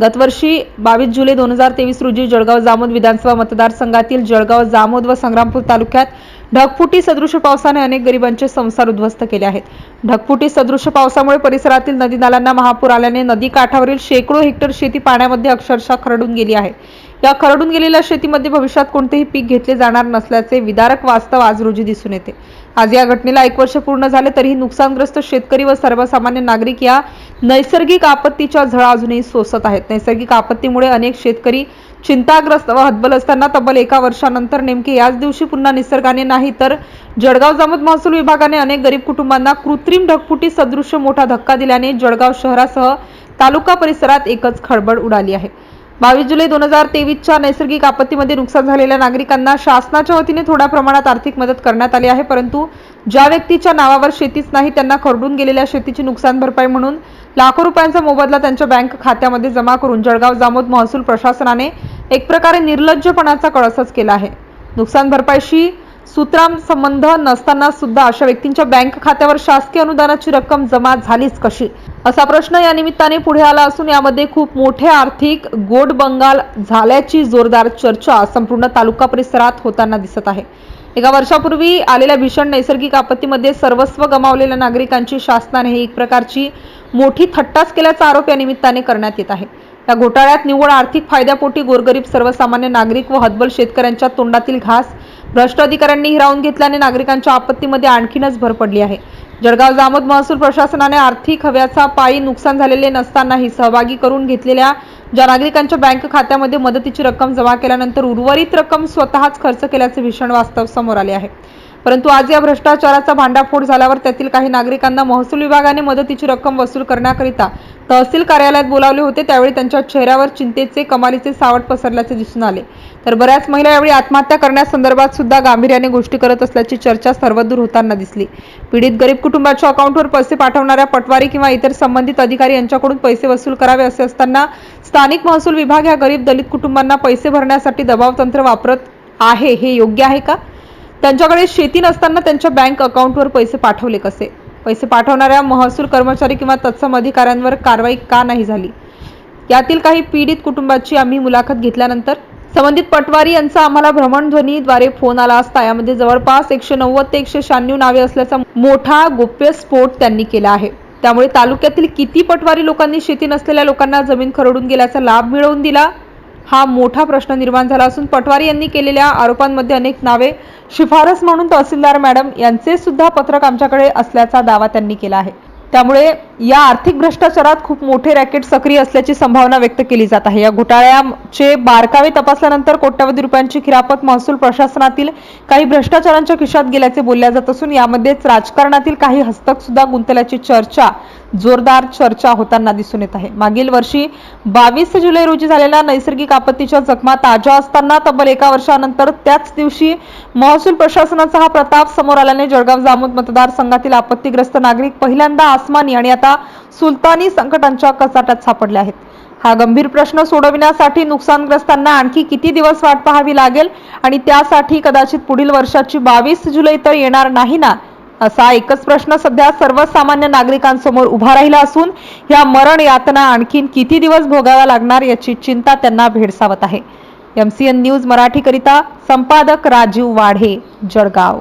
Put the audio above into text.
गतवर्षी बावीस जुलै दोन हजार तेवीस रोजी जळगाव जामोद विधानसभा मतदारसंघातील जळगाव जामोद व संग्रामपूर तालुक्यात ढगफुटी सदृश पावसाने अनेक गरिबांचे संसार उद्ध्वस्त केले आहेत. ढगफुटी सदृश पावसामुळे परिसरातील नदी नाल्यांना महापूर आल्याने नदी काठावरील शेकडो हेक्टर शेती पाण्यामध्ये अक्षरशः खरडून गेली आहे. या खरडून गेलेल्या शेतीमध्ये भविष्यात कोणतेही पीक घेतले जाणार नसल्याचे विदारक वास्तव आज रोजी दिसून येते. आज या घटनेला एक वर्ष पूर्ण झाले तरीही नुकसानग्रस्त शेतकरी व सर्वसामान्य नागरिक या नैसर्गिक आपत्तीच्या झळा अजूनही सोसत आहेत. नैसर्गिक आपत्तीमुळे अनेक शेतकरी चिंताग्रस्त व हतबल असताना तब्बल एका वर्षानंतर नेमके याच दिवशी पुन्हा निसर्गाने नाही तर जळगाव जामत महसूल विभागाने अनेक गरीब कुटुंबांना कृत्रिम ढगफुटी सदृश मोठा धक्का दिल्याने जळगाव शहरासह तालुका परिसरात एकच खळबळ उडाली आहे. बावीस जुलै दोन हजार तेवीसच्या नैसर्गिक आपत्तीमध्ये नुकसान झालेल्या नागरिकांना शासनाच्या वतीने थोड्या प्रमाणात आर्थिक मदत करण्यात आली आहे परंतु ज्या व्यक्तीच्या नावावर शेतीच नाही त्यांना खरडून गेलेल्या शेतीची नुकसान भरपाई म्हणून लाखो रुपयांचा मोबदला त्यांच्या बँक खात्यामध्ये जमा करून जळगाव जामोद महसूल प्रशासनाने एक प्रकारे निर्लज्जपणाचा कळसच केला आहे. नुकसान भरपाईशी सूत्राम संबंध नसताना सुद्धा अशा व्यक्तींच्या बँक खात्यावर शासकीय अनुदानाची रक्कम जमा झालीच कशी? असा प्रश्न या निमित्ताने पुढे आला असून यामध्ये खूप मोठे आर्थिक गोड बंगाल झाल्याची जोरदार चर्चा संपूर्ण तालुका परिसरात होताना दिसत आहे. एका वर्षापूर्वी आलेल्या भीषण नैसर्गिक आपत्तीमध्ये सर्वस्व गमावलेल्या नागरिकांची शासनाने ही एक प्रकारची मोठी थट्टाच केल्याचा आरोप या निमित्ताने करण्यात येत आहे. या घोटाळ्यात निव्वळ आर्थिक फायद्यापोटी गोरगरीब सर्वसामान्य नागरिक व हतबल शेतकऱ्यांच्या तोंडातील घास भ्रष्ट अधिकाऱ्यांनी हिरावून घेतल्याने नागरिकांच्या आपत्तीमध्ये आणखीनच भर पडली आहे. जळगाव जामोद महसूल प्रशासनाने आर्थिक हव्याचा पायी नुकसान झालेले नसतानाही सहभागी करून घेतलेल्या ज्या नागरिकांच्या बँक खात्यामध्ये मदतीची रक्कम जमा केल्यानंतर उर्वरित रक्कम स्वतःच खर्च केल्याचे भीषण वास्तव समोर आले आहे. परंतु आज या भ्रष्टाचाराचा भांडाफोड झाल्यावर त्यातील काही नागरिकांना महसूल विभागाने मदतीची रक्कम वसूल करण्याकरिता तहसील कार्यालयात बोलावले होते त्यावेळी त्यांच्या चेहऱ्यावर चिंतेचे कमालीचे सावट पसरल्याचे दिसून आले. तर बऱ्याच महिला यावेळी आत्महत्या करण्यासंदर्भात सुद्धा गांभीर्याने गोष्टी करत असल्याची चर्चा सर्वदूर होताना दिसली. पीडित गरीब कुटुंबाच्या अकाउंटवर पैसे पाठवणाऱ्या पटवारी किंवा इतर संबंधित अधिकारी यांच्याकडून पैसे वसूल करावे असे असताना स्थानिक महसूल विभाग ह्या गरीब दलित कुटुंबांना पैसे भरण्यासाठी दबाव तंत्र वापरत आहे हे योग्य आहे का? त्यांच्याकडे शेती नसताना त्यांच्या बँक अकाउंटवर पैसे पाठवले कसे? पैसे पाठवणाऱ्या महसूल कर्मचारी किंवा तत्सम अधिकाऱ्यांवर कारवाई का नाही झाली? यातील काही पीडित कुटुंबाची आम्ही मुलाखत घेतल्यानंतर संबंधित पटवारी यांचा आम्हाला भ्रमणध्वनीद्वारे फोन आला असता. यामध्ये जवळपास एकशे नव्वद ते एकशे शहाण्णव नावे असल्याचा मोठा गोप्य स्फोट त्यांनी केला आहे. त्यामुळे तालुक्यातील किती पटवारी लोकांनी शेती नसलेल्या लोकांना जमीन खरडून गेल्याचा लाभ मिळवून दिला? हा मोठा प्रश्न निर्माण झाला असून पटवारी यांनी केलेल्या आरोपांमध्ये अनेक नावे शिफारस म्हणून तहसीलदार मॅडम यांचे सुद्धा पत्रक आमच्याकडे असल्याचा दावा त्यांनी केला आहे. त्यामुळे या आर्थिक भ्रष्टाचारात खूप मोठे रॅकेट सक्रिय असल्याची संभावना व्यक्त केली जात आहे. या घोटाळ्याचे बारकावे तपासल्यानंतर कोट्यवधी रुपयांची खिरापत महसूल प्रशासनातील काही भ्रष्टाचारांच्या खिशात गेल्याचे बोलल्या जात असून यामध्येच राजकारणातील काही हस्तक सुद्धा गुंतल्याची चर्चा जोरदार चर्चा होताना दिसून येत आहे. मागील वर्षी बावीस जुलै रोजी झालेल्या नैसर्गिक आपत्तीच्या जखमा ताज्या असताना तब्बल एका वर्षानंतर त्याच दिवशी महसूल प्रशासनाचा हा प्रताप समोर आल्याने जळगाव जामोद मतदारसंघातील आपत्तीग्रस्त नागरिक पहिल्यांदा आसमानी आणि आता सुलतानी संकटांच्या कचाट्यात सापडले आहेत. हा गंभीर प्रश्न सोडविण्यासाठी नुकसानग्रस्तांना आणखी किती दिवस वाट पाहावी लागेल आणि त्यासाठी कदाचित पुढील वर्षाची बावीस जुलै तर येणार नाही ना? असा एकच प्रश्न सध्या सर्वसामान्य नागरिकांसमोर उभा राहिला असून या मरण यातना आणखीन किती दिवस भोगाव्या लागणार याची चिंता त्यांना भेडसावत आहे. एमसीएन न्यूज मराठीकरिता संपादक राजीव वाढे जळगाव.